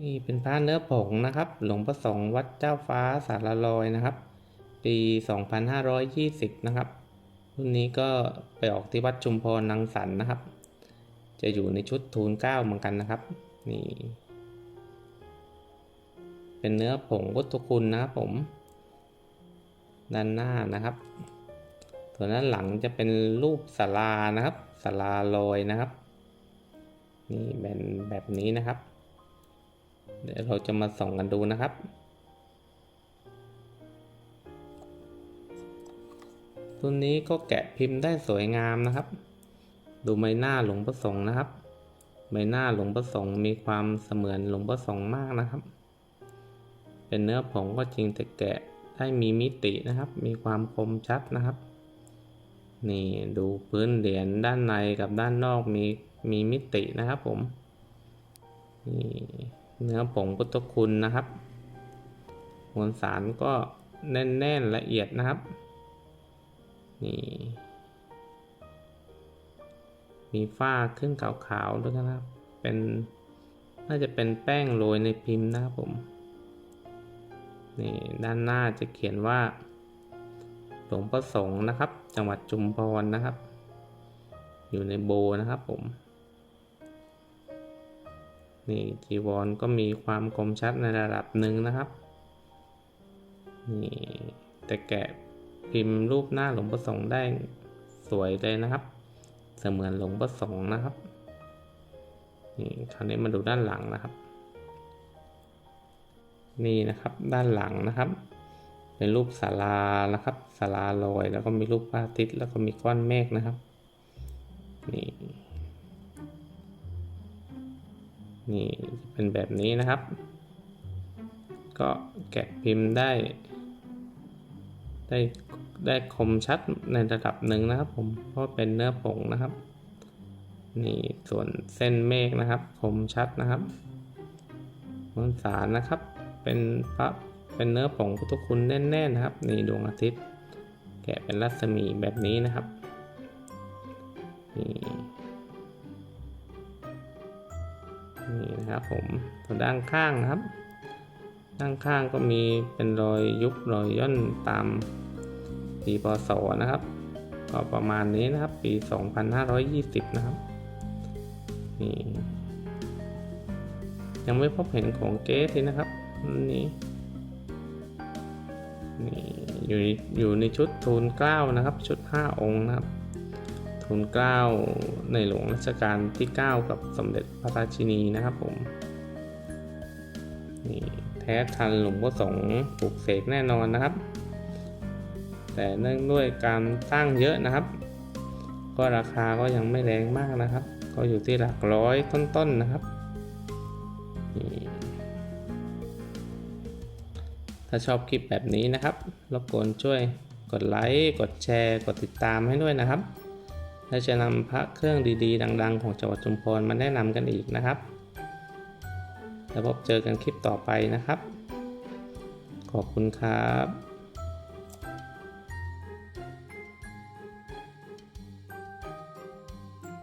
นี่เป็นพระเนื้อผงนะครับ หลวงประสงค์วัดเจ้าฟ้าสารลอยนะครับ ปี 2520 นะครับ รุ่นนี้ก็ไปออกที่วัดชุมพรนังสรรค์นะครับ จะอยู่ในชุดทูลเก้าเหมือนกันนะครับ นี่ เป็นเนื้อผงวัตถุคุณนะครับผม ด้านหน้านะครับ ส่วนด้านหลังจะเป็นรูปสารานะครับสาราลอยนะครับ นี่เป็นแบบนี้นะครับ เดี๋ยวเราจะมาส่องกันดูนะครับตัวนี้ก็แกะพิมพ์ได้สวยงามนะครับ ดูใบหน้าหลวงประสงค์นะครับ ใบหน้าหลวงประสงค์มีความเสมือนหลวงประสงค์มากนะครับ เป็นเนื้อผงก็จริงแต่แกะได้มีมิตินะครับ มีความคมชัดนะครับ นี่ดูพื้นเหรียญด้านในกับด้านนอกมีมีมิตินะครับผมนี่ เนื้อผงพุทธคุณนะครับ มวลสารก็แน่นๆละเอียดนะครับ นี่ มีฝ้าขึ้นขาวๆด้วยนะครับ เป็นน่าจะเป็นแป้งโรยในพิมพ์นะครับผม นี่ด้านหน้าจะเขียนว่าหลวงประสงค์นะครับ จังหวัดจุมพรนะครับ อยู่ในโบนะครับผม นี่จีวรก็มีความคมชัดในระดับหนึ่งนะครับ นี่แต่แกะพิมพ์รูปหน้าหลวงประสงค์ได้สวยเลยนะครับ เสมือนหลวงประสงค์นะครับ นี่คราวนี้มาดูด้านหลังนะครับ นี่นะครับด้านหลังนะครับ เป็นรูปศาลานะครับศาลาลอยแล้วก็มีรูปพระอาทิตย์แล้วก็มีก้อนเมฆนะครับ นี่ นี่เป็นแบบนี้นะครับ ก็แกะพิมพ์ได้ ได้ได้คมชัดในระดับหนึ่งนะครับ ผมเพราะเป็นเนื้อผงนะครับนี่ส่วนเส้นเมฆนะครับคมชัดนะครับมวลสารนะครับ เป็นพระเป็นเนื้อผงพุทธคุณแน่นๆนะครับนี่ดวงอาทิตย์ แกะเป็นรัศมีแบบนี้นะครับนี่ นี่นะครับผมส่วนด้านข้างนะครับ ด้านข้างก็มีเป็นรอยยุบรอยย่นตามปีพศนะครับ ก็ประมาณนี้นะครับปี 2520 นะครับนี่ยังไม่พบเห็นของเกสเลยนะครับนนี้นี่อยู่อยู่ในชุดทูลเกล้านะครับ ชุด 5 องค์นะครับ ลเกล้าในหลวงรัชกาลที่ 9 กับสมเด็จพระราชินีนะครับผมนี่แท้ทันหลวงพ่อสงฆ์ปลูกเสกแน่นอนนะครับ แต่เนื่องด้วยการสร้างเยอะนะครับ ก็ราคาก็ยังไม่แรงมากนะครับ ก็อยู่ที่หลักร้อยต้นๆนนะครับถ้าชอบคลิปแบบนี้นะครับรบกวนช่วยกดไลค์ กดแชร์ กดติดตามให้ด้วยนะครับ และจะนำพระเครื่องดีๆ ดัง ๆ ของจังหวัดชุมพรมาแนะนำกันอีกนะครับ แล้วพบเจอกันคลิปต่อไปนะครับ ขอบคุณครับ